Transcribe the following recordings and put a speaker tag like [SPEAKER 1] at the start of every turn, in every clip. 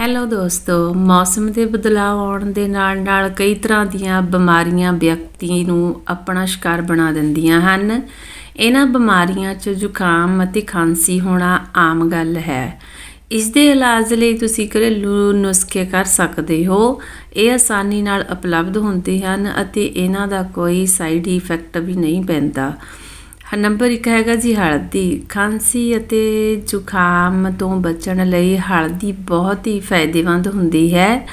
[SPEAKER 1] Hello ਦੋਸਤੋ, ਮੌਸਮ ਦੇ ਬਦਲਾਅ ਆਉਣ ਦੇ ਨਾਲ ਨਾਲ ਕਈ ਤਰ੍ਹਾਂ ਦੀਆਂ ਬਿਮਾਰੀਆਂ ਵਿਅਕਤੀ ਨੂੰ ਆਪਣਾ ਸ਼ਿਕਾਰ ਬਣਾ ਦਿੰਦੀਆਂ ਹਨ। ਇਹਨਾਂ ਬਿਮਾਰੀਆਂ 'ਚ ਜ਼ੁਕਾਮ ਅਤੇ ਖਾਂਸੀ ਹੋਣਾ ਆਮ ਗੱਲ ਹੈ। ਇਸ ਦੇ ਇਲਾਜ ਲਈ ਤੁਸੀਂ ਘਰੇਲੂ ਨੁਸਖੇ ਕਰ ਸਕਦੇ ਹੋ। ਇਹ ਆਸਾਨੀ ਨਾਲ ਉਪਲਬਧ ਹੁੰਦੇ ਹਨ ਅਤੇ ਇਹਨਾਂ ਦਾ ਕੋਈ ਸਾਈਡ ਇਫੈਕਟ ਵੀ ਨਹੀਂ ਪੈਂਦਾ। ਨੰਬਰ 1 ਹੈਗਾ ਜੀ ਹਲਦੀ। ਖਾਂਸੀ ਅਤੇ ਜ਼ੁਕਾਮ ਤੋਂ ਬਚਣ ਲਈ ਹਲਦੀ ਬਹੁਤ ਹੀ ਫਾਇਦੇਮੰਦ ਹੁੰਦੀ ਹੈ।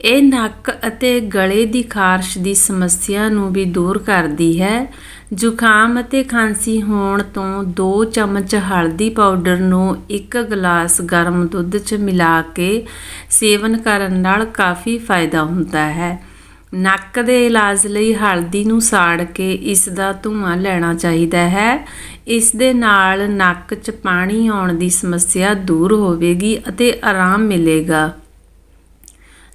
[SPEAKER 1] ਇਹ ਨੱਕ ਅਤੇ ਗਲੇ ਦੀ ਖਾਰਸ਼ ਦੀ ਸਮੱਸਿਆ ਨੂੰ ਵੀ ਦੂਰ ਕਰਦੀ ਹੈ। ਜ਼ੁਕਾਮ ਅਤੇ ਖਾਂਸੀ ਹੋਣ ਤੋਂ 2 ਚਮਚ ਹਲਦੀ ਪਾਊਡਰ ਨੂੰ ਇੱਕ ਗਲਾਸ ਗਰਮ ਦੁੱਧ 'ਚ ਮਿਲਾ ਕੇ ਸੇਵਨ ਕਰਨ ਨਾਲ ਕਾਫੀ ਫਾਇਦਾ ਹੁੰਦਾ ਹੈ। ਨੱਕ ਦੇ ਇਲਾਜ ਲਈ ਹਲਦੀ ਨੂੰ ਸਾੜ ਕੇ ਇਸ ਦਾ ਧੂੰਆਂ ਲੈਣਾ ਚਾਹੀਦਾ ਹੈ। ਇਸ ਦੇ ਨਾਲ ਨੱਕ 'ਚ ਪਾਣੀ ਆਉਣ ਦੀ ਸਮੱਸਿਆ ਦੂਰ ਹੋਵੇਗੀ ਅਤੇ ਆਰਾਮ ਮਿਲੇਗਾ।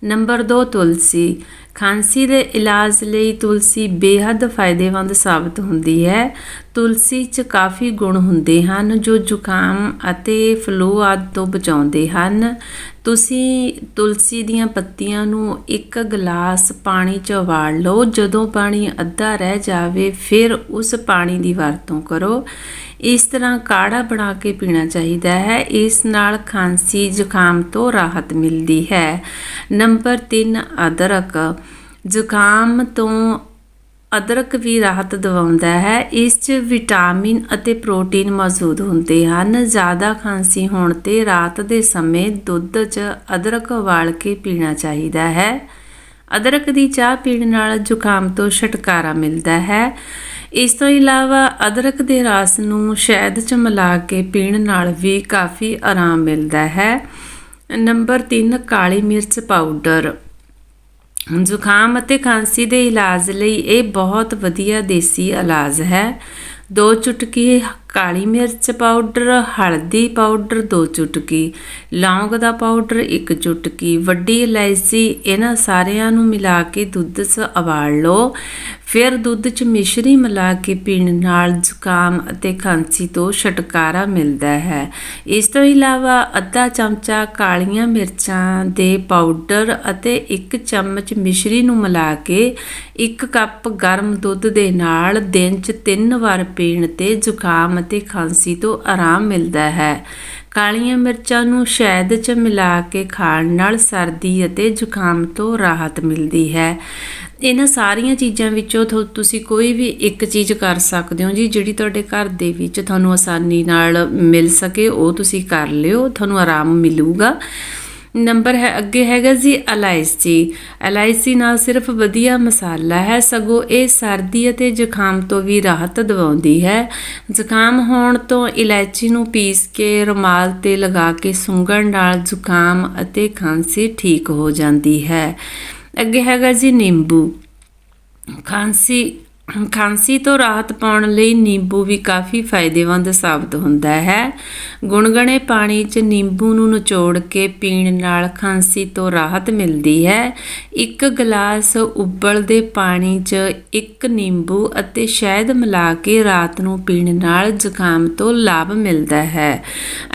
[SPEAKER 1] ਨੰਬਰ 2 ਤੁਲਸੀ। ਖਾਂਸੀ ਦੇ ਇਲਾਜ ਲਈ ਤੁਲਸੀ ਬੇਹੱਦ ਫਾਇਦੇਮੰਦ ਸਾਬਤ ਹੁੰਦੀ ਹੈ। ਤੁਲਸੀ 'ਚ ਕਾਫੀ ਗੁਣ ਹੁੰਦੇ ਹਨ, ਜੋ ਜ਼ੁਕਾਮ ਅਤੇ ਫਲੂ ਆਦਿ ਤੋਂ ਬਚਾਉਂਦੇ ਹਨ। ਤੁਸੀਂ ਤੁਲਸੀ ਦੀਆਂ ਪੱਤੀਆਂ ਨੂੰ ਇੱਕ ਗਲਾਸ ਪਾਣੀ 'ਚ ਉਬਾਲ ਲਓ। ਜਦੋਂ ਪਾਣੀ ਅੱਧਾ ਰਹਿ ਜਾਵੇ, ਫਿਰ ਉਸ ਪਾਣੀ ਦੀ ਵਰਤੋਂ ਕਰੋ। ਇਸ ਤਰ੍ਹਾਂ ਕਾੜਾ ਬਣਾ ਕੇ ਪੀਣਾ ਚਾਹੀਦਾ ਹੈ। ਇਸ ਨਾਲ ਖਾਂਸੀ, ਜ਼ੁਕਾਮ ਤੋਂ ਰਾਹਤ ਮਿਲਦੀ ਹੈ। ਨੰਬਰ 3 ਅਦਰਕ। ਜ਼ੁਕਾਮ ਤੋਂ ਅਦਰਕ ਵੀ ਰਾਹਤ ਦਿਵਾਉਂਦਾ ਹੈ। ਇਸ 'ਚ ਵਿਟਾਮਿਨ ਅਤੇ ਪ੍ਰੋਟੀਨ ਮੌਜੂਦ ਹੁੰਦੇ ਹਨ। ਜ਼ਿਆਦਾ ਖਾਂਸੀ ਹੋਣ ਤੇ ਰਾਤ ਦੇ ਸਮੇਂ ਦੁੱਧ 'ਚ ਅਦਰਕ ਉਬਾਲ ਕੇ ਪੀਣਾ ਚਾਹੀਦਾ ਹੈ। ਅਦਰਕ ਦੀ ਚਾਹ ਪੀਣ ਨਾਲ ਜ਼ੁਕਾਮ ਤੋਂ ਛੁਟਕਾਰਾ ਮਿਲਦਾ ਹੈ। ਇਸ ਤੋਂ ਇਲਾਵਾ ਅਦਰਕ ਦੇ ਰਸ ਨੂੰ ਸ਼ਹਿਦ 'ਚ ਮਿਲਾ ਕੇ ਪੀਣ ਨਾਲ ਵੀ ਕਾਫੀ ਆਰਾਮ ਮਿਲਦਾ ਹੈ। ਨੰਬਰ 3 ਕਾਲੀ ਮਿਰਚ ਪਾਊਡਰ। ਜ਼ੁਕਾਮ ਅਤੇ ਖਾਂਸੀ ਦੇ ਇਲਾਜ ਲਈ ਇਹ ਬਹੁਤ ਵਧੀਆ ਦੇਸੀ ਇਲਾਜ ਹੈ। ਦੋ ਚੁਟਕੀ ਕਾਲੀ ਮਿਰਚ ਪਾਊਡਰ, ਹਲਦੀ ਪਾਊਡਰ ਦੋ ਚੁਟਕੀ, ਲੌਂਗ ਦਾ ਪਾਊਡਰ ਇੱਕ ਚੁਟਕੀ, ਵੱਡੀ ਇਲਾਇਚੀ, ਇਹਨਾਂ ਸਾਰਿਆਂ ਨੂੰ ਮਿਲਾ ਕੇ ਦੁੱਧ 'ਚ ਉਬਾਲ ਲਓ। ਫਿਰ ਦੁੱਧ 'ਚ ਮਿਸ਼ਰੀ ਮਿਲਾ ਕੇ ਪੀਣ ਨਾਲ ਜ਼ੁਕਾਮ ਅਤੇ ਖਾਂਸੀ ਤੋਂ ਛੁਟਕਾਰਾ ਮਿਲਦਾ ਹੈ। ਇਸ ਤੋਂ ਇਲਾਵਾ ਅੱਧਾ ਚਮਚਾ ਕਾਲੀਆਂ ਮਿਰਚਾਂ ਦੇ ਪਾਊਡਰ ਅਤੇ ਇੱਕ ਚਮਚ ਮਿਸ਼ਰੀ ਨੂੰ ਮਿਲਾ ਕੇ ਇੱਕ ਕੱਪ ਗਰਮ ਦੁੱਧ ਦੇ ਨਾਲ ਦਿਨ 'ਚ ਤਿੰਨ ਵਾਰ ਪੀਣ ਤੇ ਜ਼ੁਕਾਮ ਅਤੇ ਖਾਂਸੀ ਤੋਂ ਆਰਾਮ ਮਿਲਦਾ ਹੈ। ਕਾਲੀਆਂ ਮਿਰਚਾਂ ਨੂੰ ਸ਼ਹਿਦ 'ਚ ਮਿਲਾ ਕੇ ਖਾਣ ਨਾਲ ਸਰਦੀ ਅਤੇ ਜ਼ੁਕਾਮ ਤੋਂ ਰਾਹਤ ਮਿਲਦੀ ਹੈ। ਇਹਨਾਂ ਸਾਰੀਆਂ ਚੀਜ਼ਾਂ ਵਿੱਚੋਂ ਤੁਸੀਂ ਕੋਈ ਵੀ ਇੱਕ ਚੀਜ਼ ਕਰ ਸਕਦੇ ਹੋ ਜੀ, ਜਿਹੜੀ ਤੁਹਾਡੇ ਘਰ ਦੇ ਵਿੱਚ ਤੁਹਾਨੂੰ ਆਸਾਨੀ ਨਾਲ ਮਿਲ ਸਕੇ, ਉਹ ਤੁਸੀਂ ਕਰ ਲਿਓ, ਤੁਹਾਨੂੰ ਆਰਾਮ ਮਿਲੂਗਾ। ਨੰਬਰ ਹੈ, ਅੱਗੇ ਹੈਗਾ ਜੀ ਇਲਾਇਚੀ ਇਲਾਇਚੀ ਨਾਲ ਸਿਰਫ ਵਧੀਆ ਮਸਾਲਾ ਹੈ, ਸਗੋਂ ਇਹ ਸਰਦੀ ਅਤੇ ਜ਼ੁਕਾਮ ਤੋਂ ਵੀ ਰਾਹਤ ਦਿਵਾਉਂਦੀ ਹੈ। ਜ਼ੁਕਾਮ ਹੋਣ ਤੋਂ ਇਲਾਇਚੀ ਨੂੰ ਪੀਸ ਕੇ ਰੁਮਾਲ ਤੇ ਲਗਾ ਕੇ ਸੁੰਘਣ ਨਾਲ ਜ਼ੁਕਾਮ ਅਤੇ ਖਾਂਸੀ ਠੀਕ ਹੋ ਜਾਂਦੀ ਹੈ। ਅੱਗੇ ਹੈਗਾ ਜੀ ਨਿੰਬੂ। ਖਾਂਸੀ ਖਾਂਸੀ ਤੋਂ ਰਾਹਤ ਪਾਉਣ ਲਈ ਨਿੰਬੂ ਵੀ ਕਾਫੀ ਫਾਇਦੇਮੰਦ ਸਾਬਤ ਹੁੰਦਾ ਹੈ। ਗੁਣਗਣੇ ਪਾਣੀ 'ਚ ਨਿੰਬੂ ਨੂੰ ਨਿਚੋੜ ਕੇ ਪੀਣ ਨਾਲ ਖਾਂਸੀ ਤੋਂ ਰਾਹਤ ਮਿਲਦੀ ਹੈ। ਇੱਕ ਗਲਾਸ ਉਬਲਦੇ ਪਾਣੀ 'ਚ ਇੱਕ ਨਿੰਬੂ ਅਤੇ ਸ਼ਹਿਦ ਮਿਲਾ ਕੇ ਰਾਤ ਨੂੰ ਪੀਣ ਨਾਲ ਜ਼ੁਕਾਮ ਤੋਂ ਲਾਭ ਮਿਲਦਾ ਹੈ।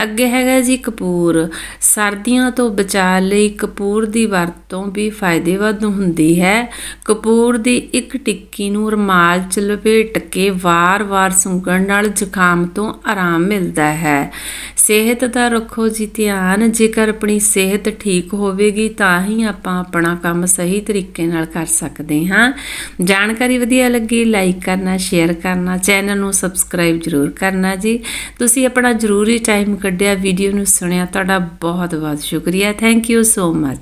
[SPEAKER 1] ਅੱਗੇ ਹੈਗਾ ਜੀ ਕਪੂਰ। ਸਰਦੀਆਂ ਤੋਂ ਬਚਾਅ ਲਈ ਕਪੂਰ ਦੀ ਵਰਤੋਂ ਵੀ ਫਾਇਦੇਮੰਦ ਹੁੰਦੀ ਹੈ। ਕਪੂਰ ਦੀ ਇੱਕ ਟਿੱਕੀ ਨੂੰ ਰਮਾ ਰੁਮਾਲ 'ਚ ਲਪੇਟ ਕੇ ਵਾਰ-ਵਾਰ ਸੁੰਘਣ ਨਾਲ ਜ਼ੁਕਾਮ ਤੋਂ ਆਰਾਮ ਮਿਲਦਾ ਹੈ। ਸਿਹਤ ਦਾ ਰੱਖੋ ਜੀ ਧਿਆਨ, ਜੇਕਰ ਆਪਣੀ ਸਿਹਤ ਠੀਕ ਹੋਵੇਗੀ, ਤਾਂ ਹੀ ਆਪਾਂ ਆਪਣਾ ਕੰਮ ਸਹੀ ਤਰੀਕੇ ਨਾਲ ਕਰ ਸਕਦੇ ਹਾਂ। ਜਾਣਕਾਰੀ ਵਧੀਆ ਲੱਗੀ ਲਾਈਕ ਕਰਨਾ ਸ਼ੇਅਰ ਕਰਨਾ ਚੈਨਲ ਨੂੰ ਸਬਸਕ੍ਰਾਈਬ ਜ਼ਰੂਰ ਕਰਨਾ ਜੀ। ਤੁਸੀਂ ਆਪਣਾ ਜ਼ਰੂਰੀ ਟਾਈਮ ਕੱਢਿਆ ਵੀਡੀਓ ਨੂੰ ਸੁਣਿਆ, ਤੁਹਾਡਾ ਬਹੁਤ ਬਹੁਤ ਸ਼ੁਕਰੀਆ। Thank you so much